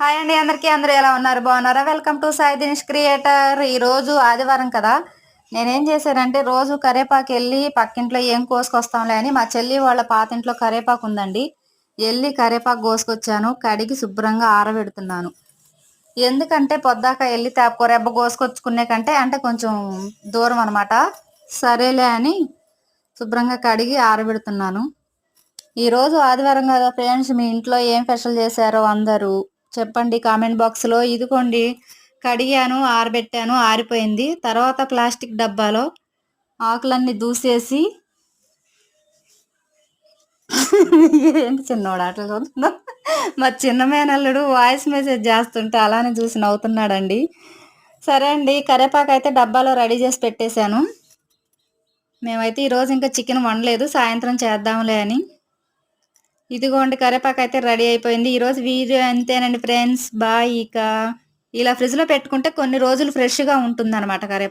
Hi అండి అందరికీ అందరూ ఎలా ఉన్నారు? బాగున్నారా? Welcome to Sai Dinesh creator ఈరోజు ఆదివారం కదా. నేనేం చేశానంటే రోజు కరేపాకు వెళ్ళి పక్కింట్లో ఏం కోసుకొస్తాంలే అని మా చెల్లి వాళ్ళ పాతింట్లో కరేపాకు ఉందండి. వెళ్ళి కరేపాకు కోసుకొచ్చాను. కడిగి శుభ్రంగా ఆరబెడుతున్నాను. ఎందుకంటే పొద్దాక వెళ్ళి రెబ్బ కోసుకొచ్చుకునే కంటే అంటే కొంచెం దూరం అనమాట సరేలే అని శుభ్రంగా కడిగి ఆరబెడుతున్నాను. ఈరోజు ఆదివారం కదా ఫ్రెండ్స్ మీ ఇంట్లో ఏం స్పెషల్ చేశారో అందరూ చెప్పండి కామెంట్ బాక్స్లో. ఇదిగోండి కడిగాను ఆరబెట్టాను ఆరిపోయింది. తర్వాత ప్లాస్టిక్ డబ్బాలో ఆకులన్నీ దూసేసి ఏంటి చిన్నవాడు అట్లా చూస్తున్నా మా చిన్న మేనల్లుడు వాయిస్ మెసేజ్ చేస్తుంటే అలానే చూసి నవ్వుతున్నాడండి. సరే అండి కరేపాకు అయితే డబ్బాలో రెడీ చేసి పెట్టేశాను. మేమైతే ఈరోజు ఇంకా చికెన్ వండలేదు సాయంత్రం చేద్దాంలే అని. ఇదిగోండి కరేపాకు అయితే రెడీ అయిపోయింది. ఈరోజు వీడియో అంతేనండి ఫ్రెండ్స్. బాయ్ ఇక. ఇలా ఫ్రిడ్జ్లో పెట్టుకుంటే కొన్ని రోజులు ఫ్రెష్గా ఉంటుంది అనమాట కరేపాకు.